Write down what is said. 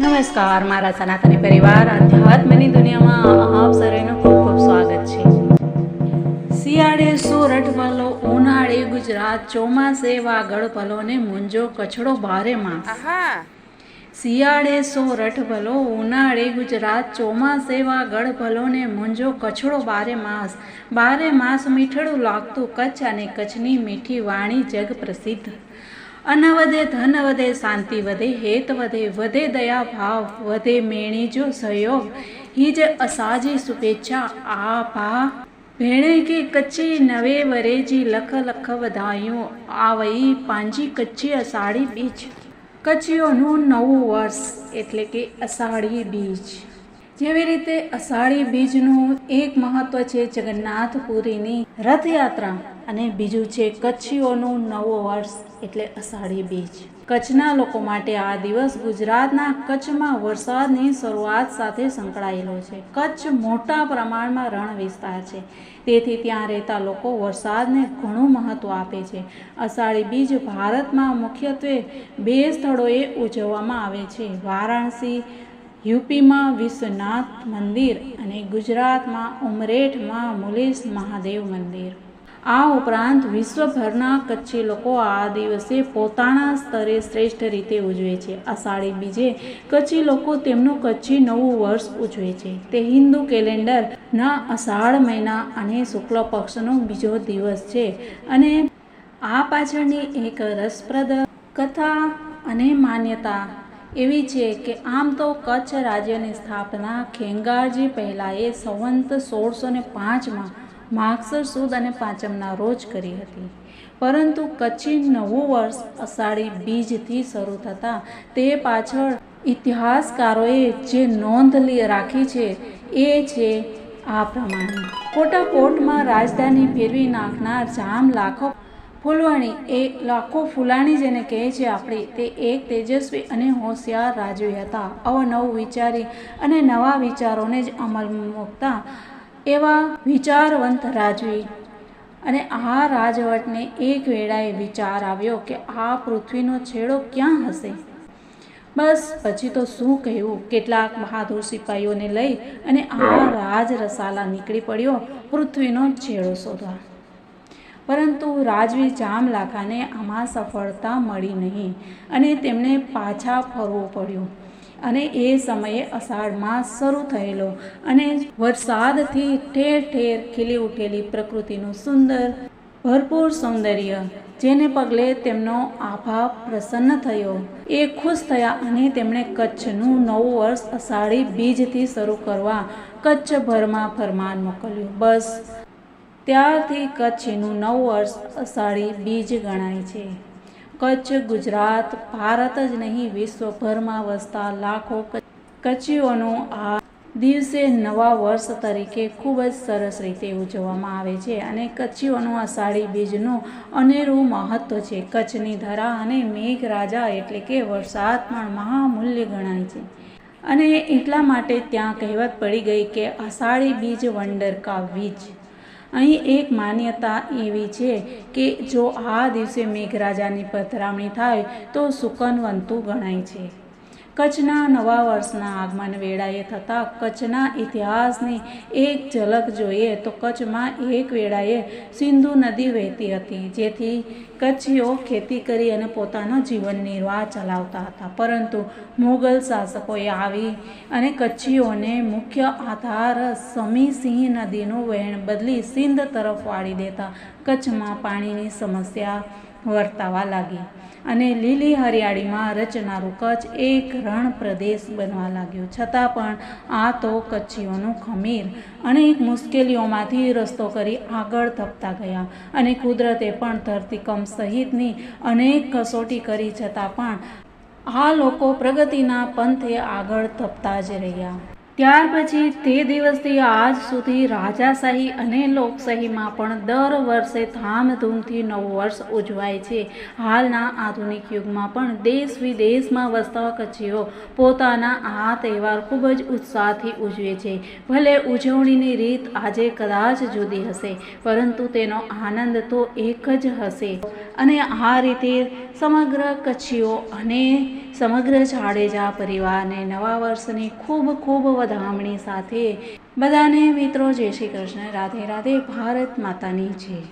નમસ્કાર મારા સનાતની પરિવાર આધ્યાત્મની દુનિયામાં આપ સર્વેનું ખૂબ ખૂબ સ્વાગત છે. શિયાળે સોરઠ ભલો ઉનાળે ગુજરાત ચોમાસે વાગડ પલો ને મુંજો કચડો ભારે માસ. શિયાળે સોરઠ ભલો ઉનાળે ગુજરાત ચોમાસે વાગડ ભલો ને મુંજો કચડો બારે માસ. બારે માસ મીઠડું લાગતું કચ્છ અને કચ્છની મીઠી વાણી જગ પ્રસિદ્ધ અન્ન વધે ધન વધે શાંતિ વધે, હેત વધે વધે દયા ભાવ, વધે મેણી જો સહયોગ. હિજ અસાજી શુભેચ્છા આ ભા ભેણે કે કચ્છી નવે વરેજી લખ લખ વધાયું. આવઈ પાંજી કચ્છી અષાઢી બીજ. કચ્છીઓનું નવું વર્ષ એટલે કે અષાઢી બીજ. જેવી રીતે અષાઢી બીજનું એક મહત્વ છે જગન્નાથપુરીની રથયાત્રા. અને બીજું છે કચ્છીઓનું નવો વર્ષ, એટલે અષાઢી બીજ. કચ્છના લોકો માટે આ દિવસ ગુજરાતના કચ્છમાં વરસાદની શરૂઆત સાથે સંકળાયેલો છે. કચ્છ મોટા પ્રમાણમાં રણ વિસ્તાર છે. તેથી ત્યાં રહેતા લોકો વરસાદને ઘણું મહત્ત્વ આપે છે. અષાઢી બીજ ભારતમાં મુખ્યત્વે બે સ્થળોએ ઉજવવામાં આવે છે. વારાણસી, યુપીમાં વિશ્વનાથ મંદિર અને ગુજરાતમાં ઉમરેઠમાં મુલેશ મહાદેવ મંદિર. આ ઉપરાંત વિશ્વભરના કચ્છી લોકો આ દિવસે પોતાના સ્તરે શ્રેષ્ઠ રીતે ઉજવે છે. અષાઢી બીજે કચ્છી લોકો તેમનું કચ્છી નવું વર્ષ ઉજવે છે. તે હિન્દુ કેલેન્ડરના અષાઢ મહિના અને શુક્લ પક્ષનો બીજો દિવસ છે અને આ પાછળની એક રસપ્રદ કથા અને માન્યતા એવી છે કે આમ તો કચ્છ રાજ્યની સ્થાપના ખેંગારજી પહેલાંએ સંવંત સોળસો ને પાંચમાં માગસર સુદ અને પાંચમના રોજ કરી હતી. પરંતુ કચ્છી નવું વર્ષ અષાઢી બીજથી શરૂ થતાં તે પાછળ ઇતિહાસકારોએ જે નોંધ રાખી છે એ છે આ પ્રમાણે. ખોટા કોટમાં રાજધાની ફેરવી નાખનાર જામ લાખો ફૂલવાણી એ લાખો ફૂલાણી જેને કહે છે આપણે તે એક તેજસ્વી અને હોશિયાર રાજવી હતા. અવનવું વિચારી અને નવા વિચારોને જ અમલમાં મૂકતા એવા વિચારવંત રાજવી. અને આ રાજવટને એક વેળાએ વિચાર આવ્યો કે આ પૃથ્વીનો છેડો ક્યાં હશે? બસ પછી તો શું કહેવું? કેટલાક બહાદુર સિપાહીઓને લઈ અને આ રાજ રસાલા નીકળી પડ્યો પૃથ્વીનો છેડો શોધવા. પરંતુ રાજવી જામલાખાને આમાં સફળતા મળી નહીં અને તેમને પાછા ફરવું પડ્યું. અને એ સમયે અષાઢ માસ શરૂ થયેલો અને વરસાદથી ઠેર ઠેર ખીલી ઉઠેલી પ્રકૃતિનું સુંદર, ભરપૂર સૌંદર્ય, જેને પગલે તેમનો આભા પ્રસન્ન થયો. એ ખુશ થયા અને તેમણે કચ્છનું નવું વર્ષ અષાઢી બીજથી શરૂ કરવા કચ્છભરમાં ફરમાન મોકલ્યું. બસ, ત્યારથી કચ્છનું નવું વર્ષ અષાઢી બીજ ગણાય છે. કચ્છ, ગુજરાત, ભારત જ નહીં, વિશ્વભરમાં વસતા લાખો કચ્છીઓનું આ દિવસે નવા વર્ષ તરીકે ખૂબ જ સરસ રીતે ઉજવવામાં આવે છે અને કચ્છીઓનું અષાઢી બીજનું અનેરું મહત્ત્વ છે. કચ્છની ધરા અને મેઘરાજા એટલે કે વરસાદ પણ મહામૂલ્ય ગણાય છે. અને એટલા માટે ત્યાં કહેવત પડી ગઈ કે અષાઢી બીજ વંડર કા બીજ અહીં એક માન્યતા એવી છે કે જો આ દિવસે મેઘરાજાની પધરામણી થાય તો સુકનવંતુ ગણાય છે. કચ્છના નવા વર્ષના આગમન વેળાએ થતાં કચ્છના ઇતિહાસની એક ઝલક જોઈએ તો કચ્છમાં એક વેળાએ સિંધુ નદી વહેતી હતી, જેથી કચ્છીઓ ખેતી કરી અને પોતાનો જીવન નિર્વાહ ચલાવતા હતા. પરંતુ મુગલ શાસકોએ આવી અને કચ્છીઓને મુખ્ય આધાર સમીસિંહ નદીનું વહેણ બદલી સિંધ તરફ વાળી દેતા કચ્છમાં પાણીની સમસ્યા વર્તાવા લાગી અને લીલી હરિયાળીમાં રચનારું કચ્છ એક રણ પ્રદેશ બનવા લાગ્યો. છતાં પણ આ તો કચ્છીઓનું ખમીર. અનેક મુશ્કેલીઓમાંથી રસ્તો કરી આગળ ધપતા ગયા અને કુદરતે પણ ધરતીકંપ સહિતની અનેક કસોટી કરી છતાં પણ આ લોકો પ્રગતિના પંથે આગળ ધપતા જ રહ્યા. ત્યાર પછી તે દિવસથી આજ સુધી રાજાશાહી અને લોકશાહીમાં પણ દર વર્ષે ધામધૂમથી નવું વર્ષ ઉજવાય છે. હાલના આધુનિક યુગમાં પણ દેશ વિદેશમાં વસતા કચ્છીઓ પોતાના આ તહેવાર ખૂબ જ ઉત્સાહથી ઉજવે છે. ભલે ઉજવણીની રીત આજે કદાચ જુદી હશે, પરંતુ તેનો આનંદ તો એક જ હશે. અને આ રીતે સમગ્ર કચ્છીઓ અને સમગ્ર જાડેજા પરિવારને નવા વર્ષની ખૂબ ખૂબ વધામણી સાથે બધાને મિત્રો જય શ્રી કૃષ્ણ. રાધે રાધે ભારત માતાની જય.